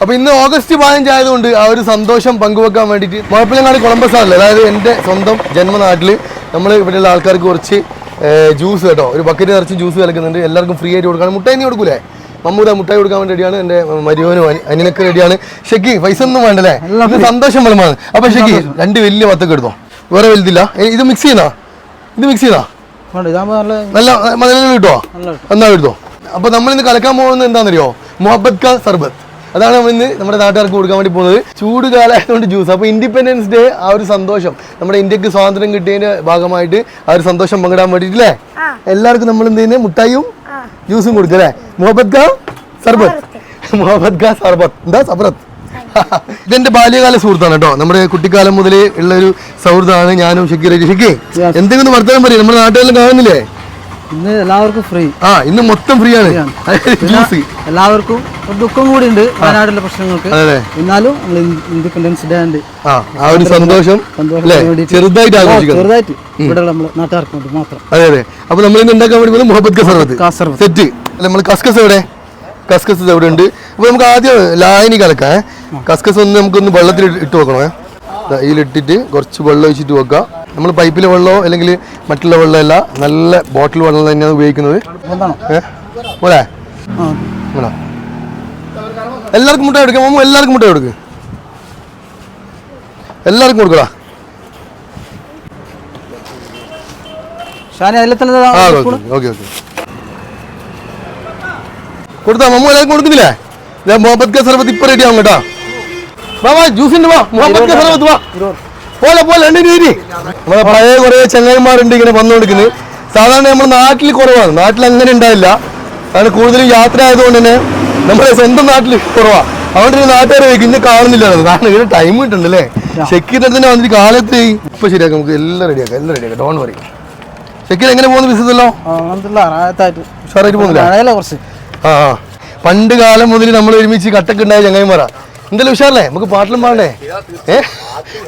അപ്പൊ ഇന്ന് ഓഗസ്റ്റ് പതിനഞ്ച് ആയതുകൊണ്ട് ആ ഒരു സന്തോഷം പങ്കുവെക്കാൻ വേണ്ടിയിട്ട് മുഴപ്പിലങ്ങാട് കൊളംബസ് ആണല്ലോ. അതായത് എന്റെ സ്വന്തം ജന്മനാട്ടിൽ നമ്മൾ ഇവിടെയുള്ള ആൾക്കാർക്ക് കുറച്ച് ജ്യൂസ് കേട്ടോ. ഒരു ബക്കറ്റ് നിറച്ച് ജ്യൂസ് കലക്കുന്നുണ്ട്. എല്ലാവർക്കും ഫ്രീ ആയിട്ട് കൊടുക്കാൻ മുട്ടായി നീ കൊടുക്കൂലേ? മമ്മൂത മുട്ടായി കൊടുക്കാൻ വേണ്ടി റെഡിയാണ് എന്റെ മരിയോനും അനി- അനിയനൊക്കെ റെഡിയാണ് ഷെക്കി പൈസ ഒന്നും വേണ്ടല്ലേ? സന്തോഷം ഫലമാണ് അപ്പൊ ഷെക്കി രണ്ട് വലിയ വത്തൊക്കെ എടുത്തോ? വേറെ വലുതില്ല. ഇത് മിക്സ് ചെയ്യുന്ന? ഇത് മിക്സ് ചെയ്താ നല്ല നല്ല മലയാളം കിട്ടുമോ എന്നാ എടുത്തോ അപ്പൊ നമ്മൾ ഇന്ന് കളിക്കാൻ പോകുന്നത് എന്താണെന്നറിയോ? മുഹബത് കാ സർബത്ത്. അതാണ് നമ്മൾ ഇന്ന് നമ്മുടെ നാട്ടുകാർക്ക് കൊടുക്കാൻ വേണ്ടി പോകുന്നത്. ചൂട് കാലമായതുകൊണ്ട് ജ്യൂസ് അപ്പോൾ ഇൻഡിപെൻഡൻസ് ഡേ ആ ഒരു സന്തോഷം. നമ്മുടെ ഇന്ത്യയ്ക്ക് സ്വാതന്ത്ര്യം കിട്ടിയതിന്റെ ഭാഗമായിട്ട് ആ ഒരു സന്തോഷം പങ്കിടാൻ വേണ്ടിയിട്ടില്ലേ? എല്ലാവർക്കും നമ്മൾ എന്ത് ചെയ്യുന്നത് മുട്ടായും ജ്യൂസും കൊടുക്കും അല്ലേ മുഹബത്ത് ഖാ സർബത്ത്. മുഹബത് ഖാ സർബത്ത്. എന്താ സബ്രത്ത് ഇതെന്റെ ബാല്യകാല സുഹൃത്താണ് കേട്ടോ. നമ്മുടെ കുട്ടിക്കാലം മുതൽ ഉള്ള ഒരു സൗഹൃദമാണ് ഞാനും ഷക്കീർ ഷക്കി എന്തെങ്കിലും വർത്തമാനം പറയും. നമ്മുടെ നാട്ടുകാരെല്ലാം കാണുന്നില്ലേ? ഇന്ന് എല്ലാവർക്കും ഫ്രീ ആ ഇന്ന് മൊത്തം ഫ്രീ ആണ്. ജ്യൂസ് എല്ലാവർക്കും ദുഃഖം കൂടി ഉണ്ട് വയനാട്ടിലെ പ്രശ്നങ്ങൾക്ക്. എന്നാലും നമ്മൾ ഇൻഡിപെൻഡൻസ് ഡേ ഉണ്ട്. ആ ഒരു സന്തോഷം ചെറുതായിട്ട് ഇവിടെ നമ്മൾ നാട്ടുകാർക്ക് വേണ്ടി മാത്രം. അതെ അതെ. അപ്പൊ നമ്മൾ ഇന്ന് ഉണ്ടാക്കാൻ വേണ്ടി മുഹബത്ത് സെറ്റ്. നമ്മൾ കസ്കസ് എവിടെ? കസ്കസ് എവിടെ ഉണ്ട് അപ്പൊ നമുക്ക് ആദ്യം ലായനി കലക്കാം കസ്കസ് ഒന്ന് നമുക്കൊന്ന് വെള്ളത്തിൽ ഇട്ട് വെക്കണേ ഇതിലിട്ടിട്ട് കുറച്ച് വെള്ളം ഒഴിച്ചിട്ട് വെക്കാം. നമ്മൾ പൈപ്പിലെ വെള്ളമോ അല്ലെങ്കിൽ മറ്റുള്ള വെള്ളമല്ല നല്ല ബോട്ടിൽ വെള്ളം തന്നെയാണ് ഉപയോഗിക്കുന്നത്. ഏഹ് പോരെ. എല്ലാവർക്കും മുട്ട കൊടുക്കാം. മാമു എല്ലാവർക്കും മുട്ട കൊടുക്ക്. എല്ലാവർക്കും കൊടുക്കടാ. ഷാനി അതിലെ തന്നെ ഓക്കെ ഓക്കെ കൊടുത്താ മമ്മു എല്ലാവർക്കും കൊടുക്കുന്നില്ലേ? ഇതാ മുഹമ്മദ് ക സർബത്ത് ഇപ്പൊ റെഡി ആവും കേട്ടോ. വാ വാ ജ്യൂസിന്റെ വാ മുഹമ്മദ് ക സർബത്ത് വാ. പോലെ പോലെ രണ്ട് രീതി നമ്മളെ പഴയ കുറെ ചങ്ങായിമാരുണ്ട് ഇങ്ങനെ വന്നുകൊടുക്കുന്നത് സാധാരണ നമ്മുടെ നാട്ടിൽ കുറവാണ്. നാട്ടിൽ അങ്ങനെ ഉണ്ടാവില്ല. കാരണം കൂടുതലും യാത്ര ആയതുകൊണ്ട് തന്നെ നമ്മുടെ സ്വന്തം നാട്ടിൽ കുറവാ. അതുകൊണ്ട് നാട്ടുകാരെ ഇന്ന് കാണുന്നില്ല. കാരണം ഇവിടെ ടൈം കിട്ടുന്നുണ്ട് അല്ലേ ഷെക്കിന്റെ തന്നെ വന്നിട്ട് കാലത്ത് ഇപ്പൊ ശരിയാക്കാം നമുക്ക് എല്ലാം റെഡിയാക്കാം എല്ലാം റെഡിയാക്കാം ഡോൺ പറയും ഷെക്കിൽ എങ്ങനെ പോകുന്നു ബിസിനസ് എല്ലാം? അങ്ങനത്തെ റായത്തായിട്ട് ഉഷാറായിട്ട് പോകുന്നില്ല? കുറച്ച്. ആ. പണ്ട് കാലം മുതൽ നമ്മൾ ഒരുമിച്ച് കട്ടൊക്കെ ഉണ്ടായ ചങ്ങായിമാരാ. എന്തായാലും ഉഷാറല്ലേ? നമുക്ക് പാട്ടിലും പാടേ ഏ?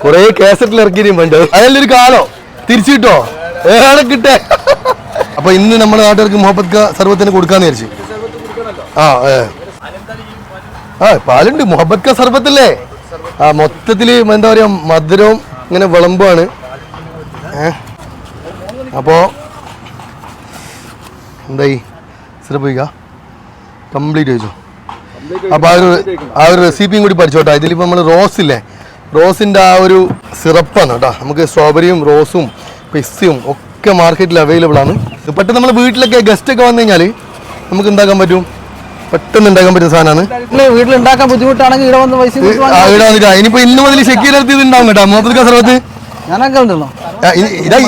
കൊറേ കേസറ്റിൽ ഇറക്കിയും പണ്ട്. ഒരു കാലോ? തിരിച്ചു കിട്ടോ? ഏടെ കിട്ടേ. അപ്പൊ ഇന്ന് നമ്മുടെ നാട്ടുകാർക്ക് മുഹബത്ത് സർവത്തിന് കൊടുക്കാന്ന് വിചാരിച്ചു. ആ ഏ. ആ പാലുണ്ട്. മുഹബത്ത് ക സർബത്തല്ലേ? ആ മൊത്തത്തിൽ എന്താ പറയാ മധുരവും ഇങ്ങനെ വിളമ്പാണ്. അപ്പോ എന്തായി? സിറപ്പ് കംപ്ലീറ്റ് ചോദിച്ചു. അപ്പോൾ ആ ഒരു ആ ഒരു റെസിപ്പിയും കൂടി പഠിച്ചോട്ടെ. ഇതിലിപ്പോൾ നമ്മൾ റോസ് ഇല്ലേ? റോസിന്റെ ആ ഒരു സിറപ്പാണ് കേട്ടോ. നമുക്ക് സ്ട്രോബെറിയും റോസും പിസ്തയും ഒക്കെ മാർക്കറ്റിൽ അവൈലബിൾ ആണ് പെട്ടെന്ന് നമ്മുടെ വീട്ടിലൊക്കെ ഗസ്റ്റ് ഒക്കെ വന്നു കഴിഞ്ഞാൽ നമുക്ക് എന്താക്കാൻ പറ്റും? പെട്ടെന്ന് ഉണ്ടാക്കാൻ പറ്റുന്ന സാധനമാണ്. വീട്ടിൽ ഉണ്ടാക്കാൻ ബുദ്ധിമുട്ടാണെങ്കിൽ ഇവിടെ വന്ന് പൈസ ഇവിടെ വന്നിട്ട് ഇനിയിപ്പോ ഇന്ന് മുതൽ ഇത് ഉണ്ടാവും കേട്ടോ. മൊത്തത്തിൽ കസറത്ത് ഞാനൊക്കെ ഉണ്ടല്ലോ. ഇതാ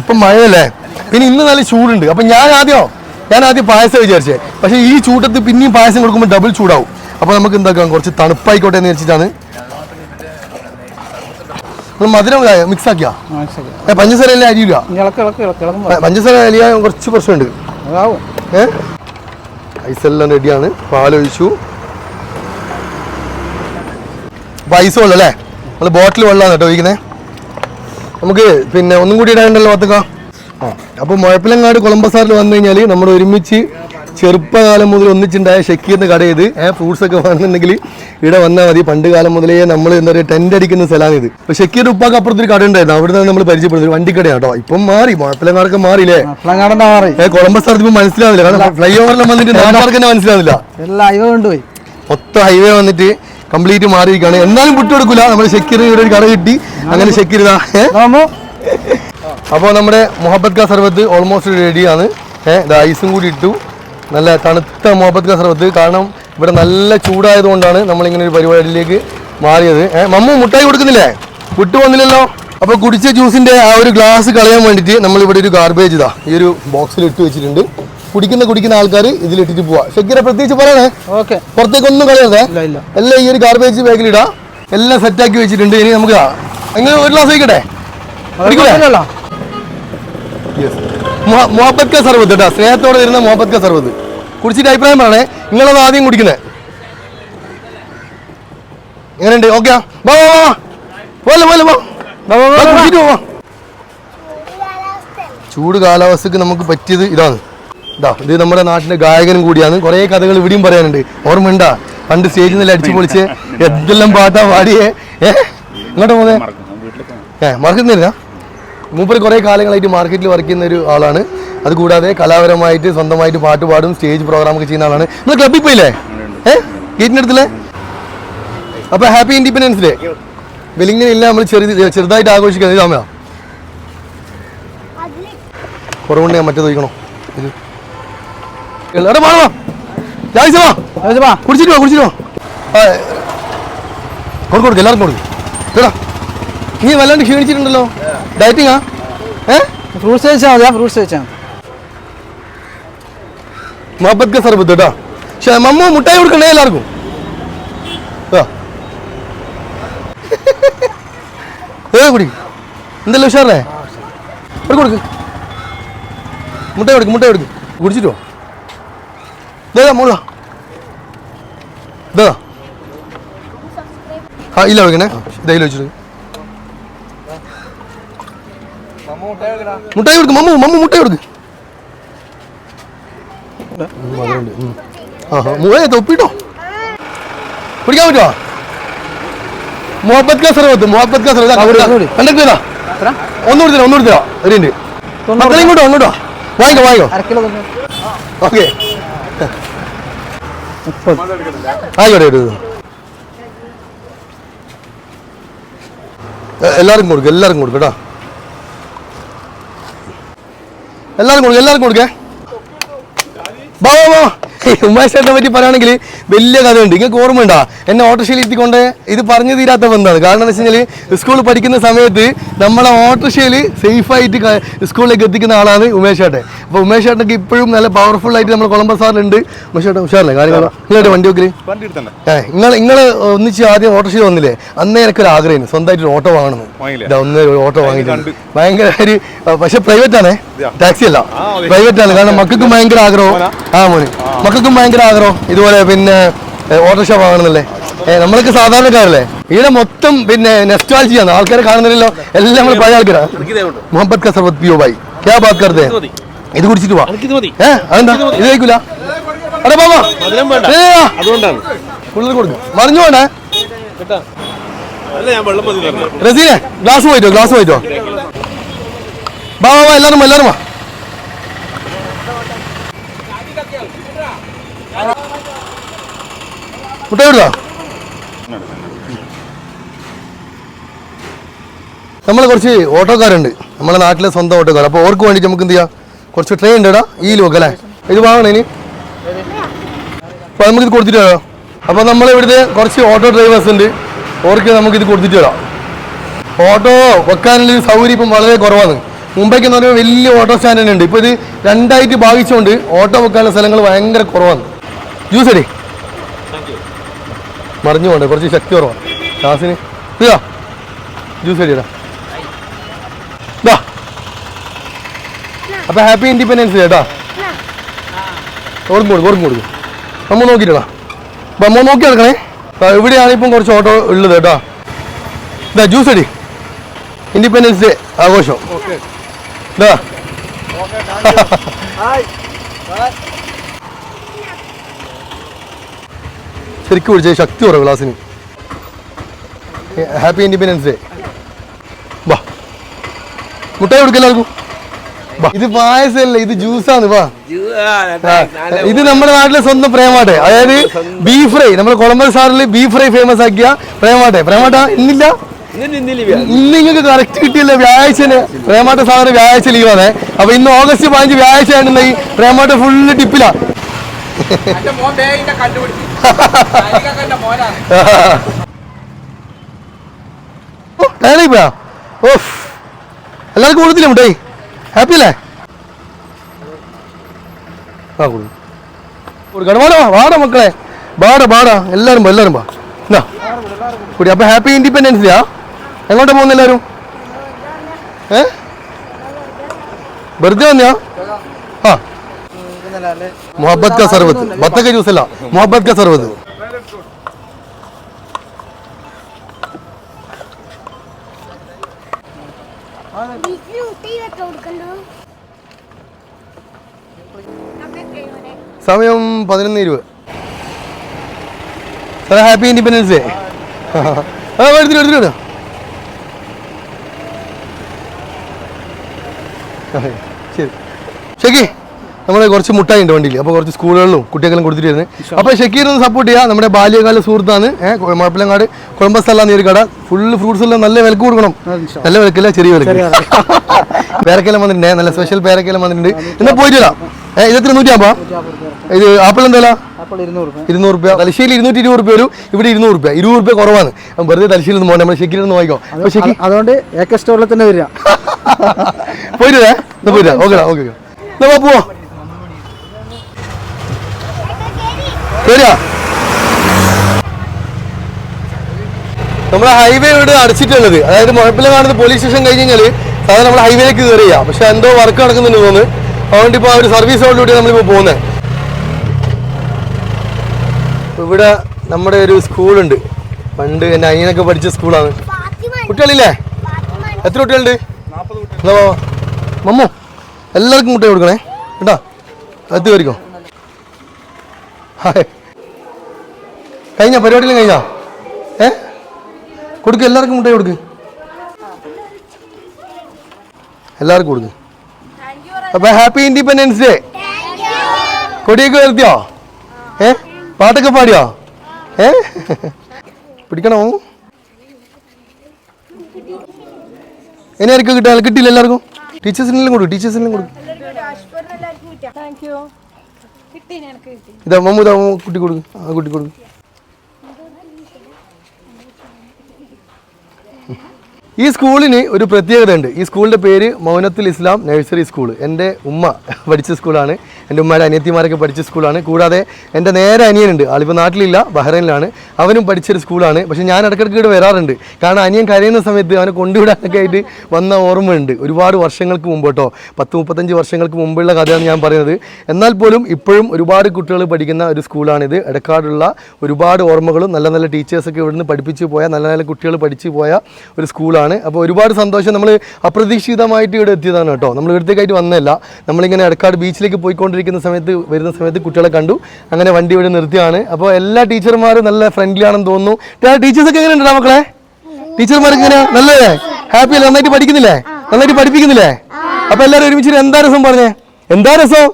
ഇപ്പം മഴയല്ലേ? പിന്നെ ഇന്ന് നല്ല ചൂടുണ്ട്. അപ്പം ഞാൻ ആദ്യം ഞാൻ ആദ്യം പായസം വിചാരിച്ചേ. പക്ഷേ ഈ ചൂട്ടത്ത് പിന്നെയും പായസം കൊടുക്കുമ്പോൾ ഡബിൾ ചൂടാവും. അപ്പോൾ നമുക്ക് എന്താക്കാം? കുറച്ച് തണുപ്പായിക്കോട്ടെ എന്ന് നമ്മൾ മധുരം മിക്സ് ആക്കിയാ? പഞ്ചസാര അരിയില്ല പഞ്ചസാര അരിയാൻ കുറച്ച് പ്രശ്നമുണ്ട്. അതാവും. ഏ? ഐസെല്ലാം റെഡിയാണ് പാലൊഴിച്ചു. അപ്പോൾ ഐസ് വെള്ളം അല്ലേ? നമ്മൾ ബോട്ടിൽ വെള്ളമാണ് കേട്ടോ ഒഴിക്കുന്നത് നമുക്ക് പിന്നെ ഒന്നും കൂടി ഇടാനുണ്ടല്ലോ പത്തുക്ക ആ അപ്പോൾ മുഴപ്പിലങ്ങാട് കൊളംബസാറിൽ വന്നു കഴിഞ്ഞാൽ നമ്മൾ ഒരുമിച്ച് ചെറുപ്പകാലം മുതൽ ഒന്നിച്ചുണ്ടായ ഷെക്കിന്ന് കട ഇത്. ഏഹ് ഫ്രൂട്ട്സ് ഒക്കെ വേണമെന്നുണ്ടെങ്കിൽ ഇവിടെ വന്നാൽ മതി. പണ്ട് കാലം മുതലേ നമ്മൾ എന്താ പറയുക ടെന്റ് അടിക്കുന്ന സ്ഥലമാണ് ഇത്. അപ്പോൾ ഷെക്കിയുടെ ഉപ്പാക്ക് അപ്പുറത്തൊരു കട ഉണ്ടായിരുന്നു. അവിടെ നിന്ന് നമ്മൾ പരിചയപ്പെടുന്നത്. ഒരു വണ്ടിക്കടയാണ് കേട്ടോ. ഇപ്പം മാറി. മാപ്പിളങ്ങാടൊക്കെ മാറിയില്ലേ? ഏ കൊളംബസ് ഇപ്പൊ മനസ്സിലാവില്ല കാരണം ഫ്ലൈ ഓവറിൽ വന്നിട്ട് നാട്ടുകാർക്ക് തന്നെ മനസ്സിലാവില്ല മൊത്തം ഹൈവേ വന്നിട്ട് കംപ്ലീറ്റ് മാറിയിരിക്കുകയാണ്. എന്നാലും വിട്ടുകൊടുക്കില്ല നമ്മൾ ഷെക്കീർ ഇവിടെ ഒരു കട കിട്ടി. അങ്ങനെ ഷെക്കീർ ഇതാ. ഏ? അപ്പോൾ നമ്മുടെ മുഹബത്ത് ഖാ സർബത്ത് ഓൾമോസ്റ്റ് റെഡിയാണ് ഏഹ് ഐസും കൂടി ഇട്ടു. നല്ല തണുത്ത മുഹബത്ത് സർബത്ത് കാരണം ഇവിടെ നല്ല ചൂടായതുകൊണ്ടാണ് നമ്മളിങ്ങനെ ഒരു പരിപാടിയിലേക്ക് മാറിയത്. മമ്മു മുട്ടായി കൊടുക്കുന്നില്ലേ? വിട്ടു വന്നില്ലല്ലോ. അപ്പോൾ കുടിച്ച ജ്യൂസിന്റെ ആ ഒരു ഗ്ലാസ് കളയാൻ വേണ്ടിയിട്ട് നമ്മൾ ഇവിടെ ഒരു ഗാർബേജ് ഇതാ ഈ ഒരു ബോക്സിൽ ഇട്ട് വെച്ചിട്ടുണ്ട്. കുടിക്കുന്ന കുടിക്കുന്ന ആൾക്കാർ ഇതിലിട്ടിട്ട് പോവാ. ശരിക്കും പ്രത്യേകിച്ച് പറയണേ. ഓക്കെ. പുറത്തേക്കൊന്നും കളയരുതേ. ഇല്ല ഇല്ല. എല്ലാം ഈ ഒരു ഗാർബേജ് ബാഗിൽ ഇടാ എല്ലാം സെറ്റാക്കി വെച്ചിട്ടുണ്ട്. ഇനി നമുക്ക് അങ്ങനെ ഒരു ഗ്ലാസ് വയ്ക്കട്ടെ കുടിക്കൂലേ? കുഴപ്പമില്ലല്ലോ മുഹബത്ത് ക സർവത്ത് കേട്ടോ. സ്നേഹത്തോടെ വരുന്ന മുഹബത്ത് ക സർവത്ത് കുടിച്ചിട്ട് അഭിപ്രായം പറയണേ. നിങ്ങളത് ആദ്യം കുടിക്കുന്നേ. എങ്ങനെയുണ്ട്? ഓക്കെ വാ വാ വാ. പോലെ പോലെ വാ വാ, വാ, വാ, കുടിച്ചിട്ട് പോ, വാ. ചൂട് കാലാവസ്ഥക്ക് നമുക്ക് പറ്റിയത് ഇതാണ്. ഇതാ ഇത് നമ്മുടെ നാട്ടിലെ ഗായകനും കൂടിയാണ്. കുറേ കഥകൾ ഇവിടെയും പറയാനുണ്ട്. ഓർമ്മയുണ്ടാ പണ്ട് സ്റ്റേജിൽ നിന്ന് അടിച്ചു പൊളിച്ച് എന്തെല്ലാം പാട്ടാ പാടിയേ? ഏ? ഇങ്ങോട്ട് പോകുന്നേ ഏ മറക്കുന്നില്ല? മൂപ്പര് കുറേ കാലങ്ങളായിട്ട് മാർക്കറ്റിൽ വർക്ക് ചെയ്യുന്ന ഒരു ആളാണ്. അതുകൂടാതെ കലാപരമായിട്ട് സ്വന്തമായിട്ട് പാട്ട് പാടും സ്റ്റേജ് പ്രോഗ്രാം ഒക്കെ ചെയ്യുന്ന ആളാണ്. നിങ്ങൾ ക്ലബ്ബിൽ പോയില്ലേ? ഏ? ഗേറ്റിനടുത്തില്ലേ അപ്പൊ ഹാപ്പി ഇൻഡിപെൻഡൻസ് ഡേ വെലിങ്ങനെ ഇല്ല നമ്മൾ ചെറിയ ചെറുതായിട്ട് ആഘോഷിക്കുന്നത് സമയം. കുറവുണ്ട് ഞാൻ മറ്റേ ചോദിക്കണോ എടാ വാ കുടിച്ചിട്ട് വാ കുടിച്ചിട്ട് വാ. കൊടുക്ക് എല്ലാവർക്കും കൊടുക്കും. കേടാ നീ വല്ലാണ്ട് ക്ഷീണിച്ചിട്ടുണ്ടല്ലോ? ഡയറ്റിങ്ങാ ഏ? ഫ്രൂട്ട്സ് കഴിച്ചാൽ മതി ഫ്രൂട്ട്സ് കഴിച്ചാൽ മുഹബത്ത് സർബത്ത് കേട്ടോ പക്ഷെ മമ്മ മുട്ടായി കൊടുക്കണേ എല്ലാവർക്കും? ആ. ഏ കുടി. എന്തല്ലോ ഉഷാറേ കൊടുക്ക് കൊടുക്ക്. മുട്ടായി കൊടുക്ക് മുട്ടായി കൊടുക്ക്. കുടിച്ചിട്ടോ ദേ മോളാ ദാ. ആ ഇല്ല വെക്കണേ. ഇതായി വെച്ചിട്ട്. മുട്ടായി കൊടുക്ക്. മമ്മു മമ്മു മുട്ടായി കൊടുക്ക്. മുഴേ തൊപ്പിട്ടോ. കുടിക്കാൻ പറ്റുമോ മുഹബത്ത് കാ സർവത്ത് മുഹബത്ത് കാ സർവത്ത് അവിടെ ഒന്ന് തരാം ഒരു മിനിറ്റ് തൊണ്ണൂറ്. മക്കളെ ഇങ്ങോട്ടോ അങ്ങോട്ടോ? വാങ്ങിക്കോ വാങ്ങിക്കോ. ഓക്കെ. ആയിക്കോട്ടെ എല്ലാവർക്കും കൊടുക്കും എല്ലാവർക്കും കൊടുക്കും കേട്ടോ. എല്ലാവർക്കും കൊടുക്ക എല്ലാവർക്കും കൊടുക്കേ. ബാ ബാ, ചേട്ടനെ പറ്റി പറയുകയാണെങ്കിൽ വലിയ കഥയുണ്ട്. നിങ്ങൾക്ക് ഉണ്ടാ എന്നെ ഓട്ടോറിക്ഷയിൽ എത്തിക്കൊണ്ട് ഇത് പറഞ്ഞു തീരാത്ത ബന്ധമാണ് കാരണം എന്താ വെച്ച് കഴിഞ്ഞാൽ സ്കൂളിൽ പഠിക്കുന്ന സമയത്ത് നമ്മളെ ഓട്ടോറിക്ഷയിൽ സേഫായിട്ട് സ്കൂളിലേക്ക് എത്തിക്കുന്ന ആളാണ് ഉമേഷ് ചേട്ടൻ. അപ്പോൾ ഉമേഷ് ചേട്ടനൊക്കെ ഇപ്പോഴും നല്ല പവർഫുൾ ആയിട്ട് നമ്മൾ കൊളംബസ് സാറിലുണ്ട് ഉമേഷ് ചേട്ടൻ ഉഷാറല്ലേ? കാര്യങ്ങൾ നിങ്ങളുടെ വണ്ടി ഒക്കെ വണ്ടി എടുത്തന്നെ. ഏ നിങ്ങൾ നിങ്ങൾ ഒന്നിച്ച് ആദ്യം ഓട്ടോറിക്ഷ വന്നില്ലേ? അന്നേ എനിക്കൊരു ആഗ്രഹം സ്വന്തമായിട്ട് ഒരു ഓട്ടോ വാങ്ങണം ഒന്നേ ഒരു ഓട്ടോ വാങ്ങിയിട്ടുണ്ട്. ഭയങ്കര ഒരു പക്ഷെ പ്രൈവറ്റ് ആണേ. ടാക്സി അല്ല. പ്രൈവറ്റ് ആണ്. കാരണം മക്കൾക്കും ഭയങ്കര ആഗ്രഹം. ആ മോന്. മക്കൾക്കും ഭയങ്കര ആഗ്രഹം. ഇതുപോലെ പിന്നെ ഓട്ടോറിക്ഷ വാങ്ങണമെന്നല്ലേ നമ്മളൊക്കെ സാധാരണക്കാരല്ലേ? ഇവിടെ മൊത്തം പിന്നെ നെസ്റ്റാൾജിയാണ് ആൾക്കാരെ കാണുന്നില്ലല്ലോ എല്ലാം നമ്മൾ പഴയ ആൾക്കാരാ. മുഹമ്മദ് കസർവത് പിയോ ഭായി ക്യാ ബാത് കറുതേ ഇത് കുടിച്ചിട്ട് വാ. ഏഹ് അതെന്താ? ഇത് കഴിക്കൂല? അടേ ബാബാ കൂടുതൽ കൊടുക്കും. മറിഞ്ഞു വേണ്ടേ റസീനെ ഗ്ലാസ് പോയിട്ടോ ഗ്ലാസ് പോയിട്ടോ? എല്ലാരും വാ, എല്ലാരും വാ. മുട്ട വിടുക. നമ്മൾ കുറച്ച് ഓട്ടോക്കാരുണ്ട്. നമ്മളെ നാട്ടിലെ സ്വന്തം ഓട്ടോക്കാർ അപ്പോൾ ഓർക്ക് വേണ്ടിയിട്ട് നമുക്ക് എന്ത് ചെയ്യാം? കുറച്ച് ട്രെയിൻ ഉണ്ട് ഈ ലോക്ക് അല്ലേ? ഇത് വാങ്ങണേ ഇനി. അപ്പോൾ നമുക്കിത് കൊടുത്തിട്ട് വരാം. അപ്പോൾ നമ്മൾ ഇവിടുത്തെ കുറച്ച് ഓട്ടോ ഡ്രൈവേഴ്സ് ഉണ്ട്. ഓർക്ക് നമുക്കിത് കൊടുത്തിട്ട് വരാം. ഓട്ടോ വെക്കാനുള്ള സൗകര്യം ഇപ്പം വളരെ കുറവാണ്. മുംബൈക്ക് എന്ന് പറയുമ്പോൾ വലിയ ഓട്ടോ സ്റ്റാൻഡ് തന്നെ ഉണ്ട് ഇപ്പോൾ ഇത് രണ്ടായിട്ട് ഭാഗിച്ചുകൊണ്ട് ഓട്ടോ വെക്കാനുള്ള സ്ഥലങ്ങൾ ഭയങ്കര കുറവാണ്. ജ്യൂസ് അടി. മറിഞ്ഞു പോണ്ട് കുറച്ച് ശക്തി കുറവാണ് ക്ലാസ്സിന് ഇതാ ജ്യൂസ് അടിയടാ ഇതാ. അപ്പൊ ഹാപ്പി ഇൻഡിപെൻഡൻസ് ഡേ ഓർമ്മ കൊടുക്കും ഓർമ്മ കൊടുക്കും. നമ്മൾ നോക്കിയിട്ടാ. അപ്പൊ അമ്മ നോക്കി നടക്കണേ. ഇവിടെയാണ് ഇപ്പം കുറച്ച് ഓട്ടോ ഉള്ളത് കേട്ടോ ഇതാ ജ്യൂസ് അടി. ഇൻഡിപെൻഡൻസ് ഡേ ആഘോഷം. ഇതാ ശരിക്കും പിടിച്ചേ ശക്തി കുറവ് ക്ലാസ്സിന്. ഹാപ്പി ഇൻഡിപെൻഡൻസ് ഡേ വാ. മുട്ടായി കൊടുക്കല്ലാർക്കും വാ. ഇത് പായസല്ലേ ഇത് ജ്യൂസാണ് വാ. ഇത് നമ്മുടെ നാട്ടിലെ സ്വന്തം പ്രേമാട്ടെ. അതായത് ബീഫ് ഫ്രൈ നമ്മുടെ കൊളംബസ് സാറിൽ ബീഫ് ഫ്രൈ ഫേമസ് ആക്കിയ പ്രേമാട്ടെ. പ്രേമാട്ട ഇന്നില്ല? ഇന്ന് നിങ്ങൾക്ക് കറക്റ്റ് കിട്ടിയില്ല വ്യാഴാഴ്ചന്. പ്രേമാട്ട സാധാരണ വ്യാഴാഴ്ച ലീവാണ് അപ്പൊ ഇന്ന് ഓഗസ്റ്റ് പതിനഞ്ച് വ്യാഴാഴ്ച ആണെന്ന് ഈ പ്രേമാട്ട ഫുള്ള് ടിപ്പിലാ. ഓ, ടയറായി പോയാ? ഓഫ്. എല്ലാവർക്കും കൊടുത്തില്ലേ മുട്ടായി? ഹാപ്പി അല്ലേ? ആ കൊടുക്കണം. വാടാ വാടാ മക്കളെ. ബാടാ ബാടാ എല്ലാരും എല്ലാരും എല്ലാവരും വാ എന്നാ കൂടി അപ്പൊ ഹാപ്പി ഇൻഡിപെൻഡൻസ് ഡേ ആ? എങ്ങോട്ടാ പോകുന്ന എല്ലാവരും? ഏ? വെറുതെ വന്നെയാ? ആ. മുഹബത്ത് കാ സർവത്ത് ബത്തക്ക ജ്യൂസ് അല്ല. മുഹബത്ത് കാ സർവത്ത് സമയം പതിനൊന്ന് ഇരുപത്. ഹാപ്പി ഇൻഡിപെൻഡൻസ് ഡേ എടുത്തിട്ട് എടുത്തിട്ട് ശരി. ഷെക്കി നമ്മൾ കുറച്ച് മുട്ടായി ഉണ്ട് വണ്ടിയിൽ അപ്പോൾ കുറച്ച് സ്കൂളുകളിലും കുട്ടികളെല്ലാം കൊടുത്തിട്ടായിരുന്നു അപ്പോൾ ഷെക്കീർ ഒന്ന് സപ്പോർട്ട് ചെയ്യുക നമ്മുടെ ബാല്യകാല സുഹൃത്താണ്. ഏഹ് മുഴപ്പിലങ്ങാട് കുഴമ്പസ്ഥലാണ് ഈ ഒരു കട. ഫുള്ള് ഫ്രൂട്ട്സ് എല്ലാം നല്ല വിലക്ക് കൊടുക്കണം. നല്ല വിലക്കില്ല ചെറിയ വിലക്ക്. പേരക്കെല്ലാം വന്നിട്ടുണ്ട്. നല്ല സ്പെഷ്യൽ പേരക്കെല്ലാം വന്നിട്ടുണ്ട്. എന്നാ പോയിട്ട് വരാം. ഏഹ് ഇതെത്ര? അമ്പ ഇത് ആപ്പിൾ അപ്പോൾ ഇരുന്നൂറ് രൂപ തലശ്ശേരി ഇരുന്നൂറ്റി ഇരുപത് രൂപ വരും. ഇവിടെ ഇരുന്നൂറ് രൂപ ഇരുപത് രൂപ കുറവാണ്. വെറുതെ തലശ്ശേരി നിന്ന് പോകണം നമ്മൾ ഷെക്കിൽ നിന്ന് വാങ്ങിക്കോ അതുകൊണ്ട് എ സ്റ്റോറിൽ തന്നെ വരിക. പോയിട്ട് പോയിട്ട് ഓക്കെ ഓക്കെ എന്നാ വാ, ശരിയാ നമ്മളെ ഹൈവേ ഇവിടെ അടച്ചിട്ടുള്ളത്. അതായത് മുഴപ്പില കാണുന്ന പോലീസ് സ്റ്റേഷൻ കഴിഞ്ഞ് കഴിഞ്ഞാൽ സാധാരണ നമ്മൾ ഹൈവേയിലേക്ക് കയറിയാ പക്ഷെ എന്തോ വർക്ക് നടക്കുന്നുണ്ട് തോന്നുന്നു. അതുകൊണ്ട് ഇപ്പോൾ ആ ഒരു സർവീസ് റോഡിലൂടെ നമ്മളിപ്പോൾ പോകുന്നത് ഇവിടെ നമ്മുടെ ഒരു സ്കൂളുണ്ട് പണ്ട് എന്റെ അനിയനൊക്കെ പഠിച്ച സ്കൂളാണ് കുട്ടികളില്ലേ? എത്ര കുട്ടികളുണ്ട്? വാ. മമ്മു എല്ലാവർക്കും മുട്ട കൊടുക്കണേ. കേട്ടോ? എത്തി വരിക്കോ ഹായ്. കഴിഞ്ഞ? പരിപാടിയിലും കഴിഞ്ഞാ? ഏ? കൊടുക്ക് എല്ലാവർക്കും മുട്ട കൊടുക്ക്. എല്ലാവർക്കും കൊടുക്ക്. അപ്പൊ ഹാപ്പി ഇൻഡിപെൻഡൻസ് ഡേ കൊടിയൊക്കെ ഉയർത്തിയോ? ഏ? പാട്ടൊക്കെ പാടിയോ? ഏ? പിടിക്കണോ ഇനി ആർക്കും കിട്ടാൻ കിട്ടിയില്ല എല്ലാവർക്കും. ടീച്ചേഴ്സിനെല്ലാം കൊടുക്കും ടീച്ചേഴ്സിനെല്ലാം കൊടുക്കും. ഇതാ മമ്മു ഇതാ മമ്മു കുട്ടി കൊടുക്കും ആ കുട്ടി കൊടുക്കും. ഈ സ്കൂളിന് ഒരു പ്രത്യേകത ഉണ്ട് ഈ സ്കൂളിന്റെ പേര് മൗനത്തുൽ ഇസ്ലാം നഴ്സറി സ്കൂൾ. എന്റെ ഉമ്മ പഠിച്ച സ്കൂളാണ്. എന്റെ ഉമ്മയുടെ അനിയത്തിമാരൊക്കെ പഠിച്ച സ്കൂളാണ്. കൂടാതെ എന്റെ നേരെ അനിയനുണ്ട്. ആളിപ്പോൾ നാട്ടിലില്ല ബഹ്റൈനിലാണ്. അവനും പഠിച്ചൊരു സ്കൂളാണ്. പക്ഷേ ഞാൻ ഇടയ്ക്കിടയ്ക്ക് ഇവിടെ വരാറുണ്ട്. കാരണം അനിയൻ കരയുന്ന സമയത്ത് അവനെ കൊണ്ടുവിടാനൊക്കെ ആയിട്ട് വന്ന ഓർമ്മയുണ്ട്. ഒരുപാട് വർഷങ്ങൾക്ക് മുമ്പ് കേട്ടോ. പത്ത് മുപ്പത്തഞ്ച് വർഷങ്ങൾക്ക് മുമ്പുള്ള കഥയാണ് ഞാൻ പറയുന്നത്. എന്നാൽ പോലും ഇപ്പോഴും ഒരുപാട് കുട്ടികൾ പഠിക്കുന്ന ഒരു സ്കൂളാണിത്. ഇടക്കാടുള്ള ഒരുപാട് ഓർമ്മകളും നല്ല നല്ല ടീച്ചേഴ്സൊക്കെ ഇവിടുന്ന് പഠിപ്പിച്ചു പോയ നല്ല നല്ല കുട്ടികൾ പഠിച്ചു പോയ ഒരു സ്കൂളാണ്. അപ്പോൾ ഒരുപാട് സന്തോഷം നമ്മൾ അപ്രതീക്ഷിതമായിട്ട് ഇവിടെ എത്തിയതാണ് കേട്ടോ നമ്മൾ ഇവിടത്തേക്കായിട്ട് വന്നതല്ല നമ്മളിങ്ങനെ എടക്കാട് ബീച്ചിലേക്ക് പോയിക്കൊണ്ടിരിക്കുന്ന സമയത്ത് വരുന്ന സമയത്ത് കുട്ടികളെ കണ്ടു അങ്ങനെ വണ്ടി ഇവിടെ നിർത്തിയാണ് അപ്പോൾ എല്ലാ ടീച്ചർമാരും നല്ല ഫ്രണ്ട്ലി ആണെന്ന് തോന്നുന്നു ടീച്ചേഴ്സൊക്കെ എങ്ങനെയുണ്ടാ മക്കളെ ടീച്ചർമാർക്ക് എങ്ങനെയാ നല്ലതേ ഹാപ്പി അല്ലേ നന്നായിട്ട് പഠിക്കുന്നില്ലേ നന്നായിട്ട് പഠിപ്പിക്കുന്നില്ലേ അപ്പൊ എല്ലാവരും ഒരുമിച്ച് എന്താ രസം പറഞ്ഞേ എന്താ രസം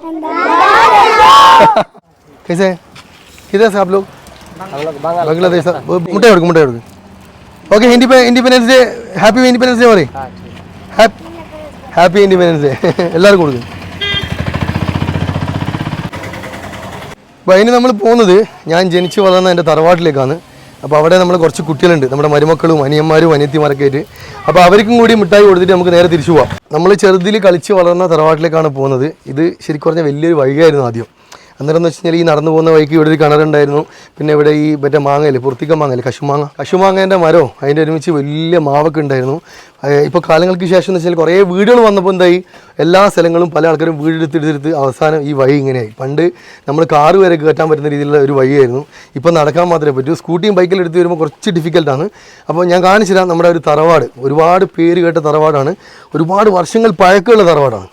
कैसे किधर से आप लोग बांग्लादेश से वो okay independence day happy independence day പറയും. ഹാപ്പി ഇൻഡിപെൻഡൻസ് ഡേ എല്ലാവർക്കും കൊടുക്കും. അപ്പോൾ അതിന് നമ്മൾ പോകുന്നത് ഞാൻ ജനിച്ചു വളർന്ന എന്റെ തറവാട്ടിലേക്കാണ്. അപ്പോൾ അവിടെ നമ്മൾ കുറച്ച് കുട്ടികളുണ്ട്. നമ്മുടെ മരുമക്കളും അനിയന്മാരും അനിയത്തിമാരൊക്കെ ആയിട്ട്. അപ്പോൾ അവർക്കും കൂടി മിഠായി കൊടുത്തിട്ട് നമുക്ക് നേരെ തിരിച്ചു പോവാം. നമ്മൾ ചെറുതിൽ കളിച്ച് വളർന്ന തറവാട്ടിലേക്കാണ് പോകുന്നത്. ഇത് ശരിക്കും പറഞ്ഞാൽ വലിയൊരു വഴിയായിരുന്നു ആദ്യം. അന്നേരം എന്ന് വെച്ച് കഴിഞ്ഞാൽ ഈ നടന്നു പോകുന്ന വഴിക്ക് ഇവിടെ ഒരു കിണറുണ്ടായിരുന്നു. പിന്നെ ഇവിടെ ഈ മറ്റേ മാങ്ങയില്ലേ പുറത്തിക്ക മാങ്ങയില്ലേ കശുമാങ്ങ. കശുമാങ്ങേന്റെ മരോ അതിന്റെ ഒരുമിച്ച് വലിയ മാവൊക്കെ ഉണ്ടായിരുന്നു. ഇപ്പോൾ കാലങ്ങൾക്ക് ശേഷം എന്ന് വെച്ചാൽ കുറേ വീടുകൾ വന്നപ്പോൾ എന്തായി? എല്ലാ സ്ഥലങ്ങളും പല ആൾക്കാരും വീടെടുത്തെടുത്തെടുത്ത് അവസാനം ഈ വഴി ഇങ്ങനെയായി. പണ്ട് നമ്മൾ കാറ് വരെ കയറ്റാൻ പറ്റുന്ന രീതിയിലുള്ള ഒരു വഴിയായിരുന്നു. ഇപ്പോൾ നടക്കാൻ മാത്രമേ പറ്റൂ. സ്കൂട്ടിയും ബൈക്കിൽ എടുത്ത് വരുമ്പോൾ കുറച്ച് ഡിഫിക്കൽട്ടാണ് അപ്പോൾ ഞാൻ കാണിച്ചു തരാം നമ്മുടെ ഒരു തറവാട്. ഒരുപാട് പേര് കേട്ട തറവാടാണ്. ഒരുപാട് വർഷങ്ങൾ പഴക്കമുള്ള തറവാടാണ്.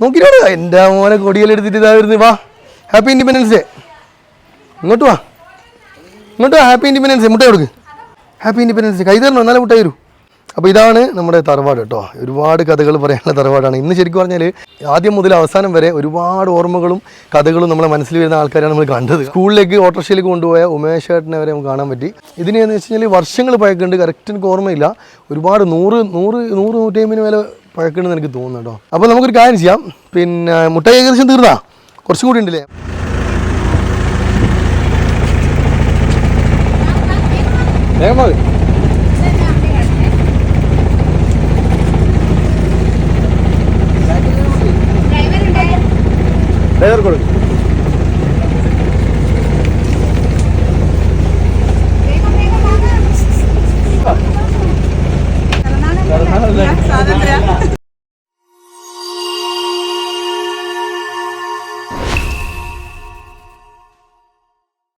നോക്കിയിട്ടോ എന്റെ മോനെ കൊടിയിലെടുത്തിട്ട് ഇതായിരുന്നു വാ. ഹാപ്പി ഇൻഡിപെൻഡൻസ് ഡേ ഇങ്ങോട്ട് വാ. ഇങ്ങോട്ട് വാ ഹാപ്പി ഇൻഡിപെൻഡൻസ് ഡേ മുട്ട കൊടുക്ക്. ഹാപ്പി ഇൻഡിപെൻഡൻസ് ഡേ കൈ തരണോ എന്നാലും മുട്ട തരൂ അപ്പോൾ ഇതാണ് നമ്മുടെ തറവാട് കേട്ടോ. ഒരുപാട് കഥകൾ പറയാനുള്ള തറവാടാണ്. ഇന്ന് ശരിക്കും പറഞ്ഞാൽ ആദ്യം മുതൽ അവസാനം വരെ ഒരുപാട് ഓർമ്മകളും കഥകളും നമ്മളെ മനസ്സിൽ വരുന്ന ആൾക്കാരാണ് നമ്മൾ കണ്ടത്. സ്കൂളിലേക്ക് ഓട്ടോറിക്ഷയിലേക്ക് കൊണ്ടുപോയ ഉമേഷ് ചേട്ടനെ വരെ നമുക്ക് കാണാൻ പറ്റി. ഇതിന് എന്ന് വെച്ച് കഴിഞ്ഞാൽ വർഷങ്ങൾ പഴക്കുണ്ട്. കറക്റ്റ് എനിക്ക് ഓർമ്മയില്ല. ഒരുപാട് നൂറ് നൂറ് നൂറ് നൂറ്റമ്പതിന് മേലെ പഴക്കുണ്ടെന്ന് എനിക്ക് തോന്നുന്നു കേട്ടോ. അപ്പോൾ നമുക്കൊരു കാര്യം ചെയ്യാം. പിന്നെ മുട്ട ഏകദേശം തീർന്നാ കുറച്ചും കൂടി ഉണ്ടല്ലേ? വേഗം മതി ഡ്രൈവർ കൊടുക്കും.